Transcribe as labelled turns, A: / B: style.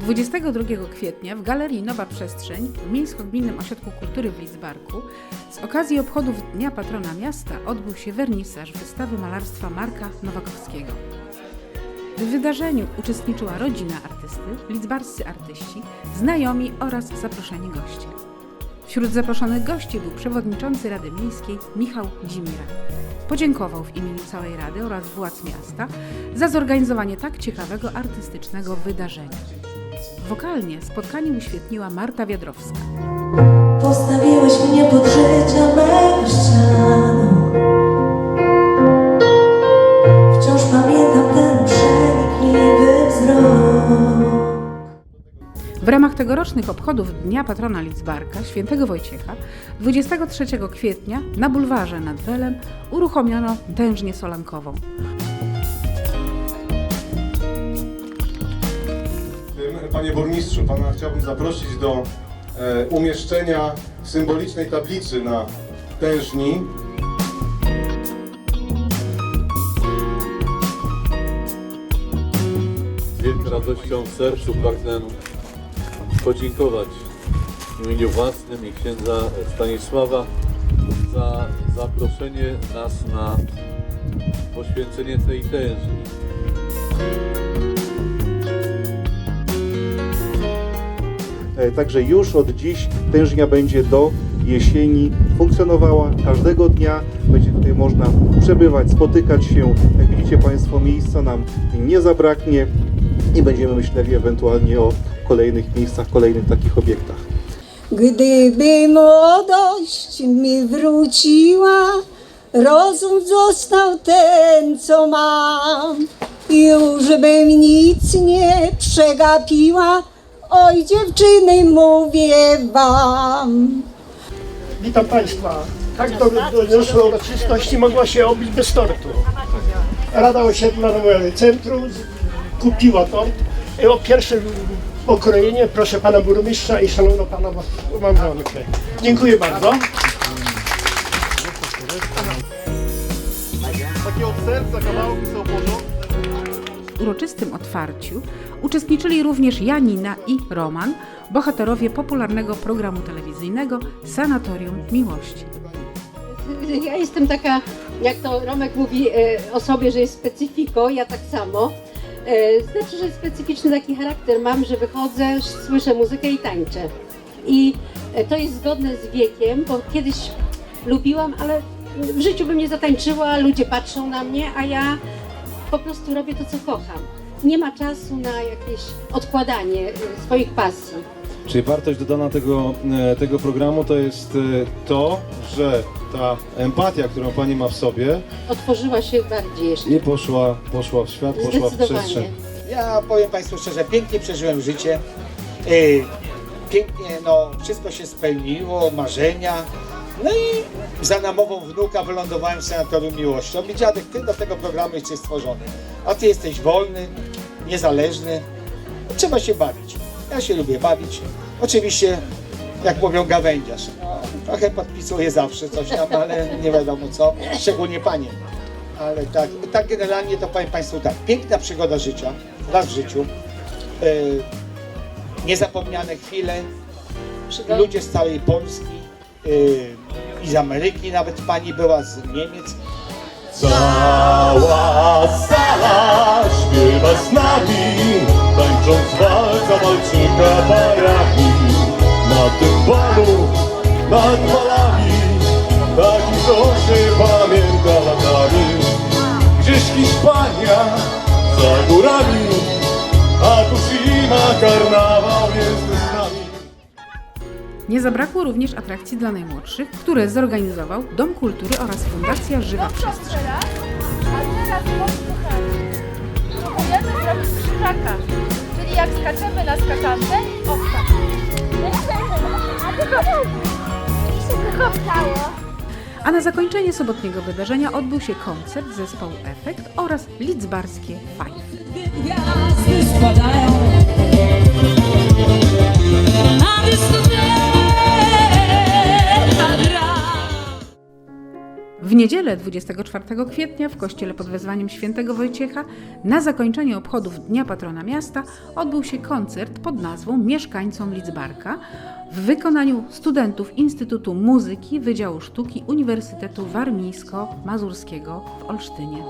A: 22 kwietnia w Galerii Nowa Przestrzeń w Miejsko-Gminnym Ośrodku Kultury w Lidzbarku z okazji obchodów Dnia Patrona Miasta odbył się wernisaż wystawy malarstwa Marka Nowakowskiego. W wydarzeniu uczestniczyła rodzina artysty, lidzbarscy artyści, znajomi oraz zaproszeni goście. Wśród zaproszonych gości był przewodniczący Rady Miejskiej Michał Dzimira. Podziękował w imieniu całej Rady oraz władz miasta za zorganizowanie tak ciekawego artystycznego wydarzenia. Wokalnie spotkanie uświetniła Marta Wiadrowska.
B: Postawiłeś mnie pod życia mego ścianą Wciąż pamiętam ten przenikliwy wzrok
A: W ramach tegorocznych obchodów Dnia Patrona Lidzbarka, świętego Wojciecha, 23 kwietnia na bulwarze nad Welem uruchomiono tężnię solankową.
C: Panie burmistrzu, pana chciałbym zaprosić do e, umieszczenia symbolicznej tablicy na tężni.
D: Z wielką radością w sercu pragnę podziękować w imieniu własnym i księdza Stanisława za zaproszenie nas na poświęcenie tej tężni.
E: Także już od dziś tężnia będzie do jesieni funkcjonowała każdego dnia. Będzie tutaj można przebywać, spotykać się. Jak widzicie Państwo, miejsca nam nie zabraknie i będziemy myśleli ewentualnie o kolejnych miejscach, kolejnych takich obiektach.
F: Gdyby młodość mi wróciła, rozum został ten, co mam. Już bym nic nie przegapiła, oj dziewczyny mówię wam.
G: Witam Państwa. Tak do, doniosła uroczystość nie mogła się obyć bez tortu. Rada Osiedla Nowe Centrum kupiła tort. O pierwsze pokrojenie proszę Pana Burmistrza i Szanowną Pana Małżonkę. Dziękuję bardzo.
C: Takie od serca kawałki są porządne.
A: Uroczystym otwarciu uczestniczyli również Janina i Roman, bohaterowie popularnego programu telewizyjnego Sanatorium Miłości.
H: Ja jestem taka, jak to Romek mówi e, o sobie, że jest specyfiko, ja tak samo. E, Znaczy, że specyficzny taki charakter mam, że wychodzę, słyszę muzykę i tańczę. I e, to jest zgodne z wiekiem, bo kiedyś lubiłam, ale w życiu bym nie zatańczyła, ludzie patrzą na mnie, a ja po prostu robię to, co kocham. Nie ma czasu na jakieś odkładanie e, swoich pasji.
I: Czyli wartość dodana tego, e, tego programu to jest e, to, że ta empatia, którą Pani ma w sobie
H: Otworzyła się bardziej jeszcze.
I: i poszła, poszła w świat, poszła w przestrzeń.
J: Ja powiem Państwu szczerze, pięknie przeżyłem życie. Yy, Pięknie, no, wszystko się spełniło, marzenia. No i za namową wnuka wylądowałem w sanatorium miłości. On mi dziadek, ty do tego programu jesteś stworzony. A ty jesteś wolny, niezależny. Trzeba się bawić. Ja się lubię bawić. Oczywiście, jak mówią gawędziarz. No, trochę podpisuję zawsze coś tam, ale nie wiadomo co. Szczególnie panie. Ale tak, tak generalnie to powiem Państwu tak. Piękna przygoda życia, raz w życiu. Yy, niezapomniane chwile. Ludzie z całej Polski i z Ameryki, nawet pani była z Niemiec.
D: Cała sala śpiewa z nami, tańcząc walca walczyka parami. Na tym balu, nad falami, taki to się pamięta latami. Gdzieś Hiszpania, za górami, a tu zima, karnawał jest.
A: Nie zabrakło również atrakcji dla najmłodszych, które zorganizował Dom Kultury oraz Fundacja Żywa Przestrzeń.
K: A teraz posłuchajcie. Próbujemy zrobić krzyżaka. Czyli jak skaczemy na skakance, o tak. A tylko mi się kochało.
A: A na zakończenie sobotniego wydarzenia odbył się koncert zespołu Efekt oraz lidzbarskie Five. niedzielę 24 kwietnia w kościele pod wezwaniem świętego Wojciecha na zakończenie obchodów Dnia Patrona Miasta odbył się koncert pod nazwą Mieszkańcom Lidzbarka w wykonaniu studentów Instytutu Muzyki Wydziału Sztuki Uniwersytetu Warmińsko-Mazurskiego w Olsztynie.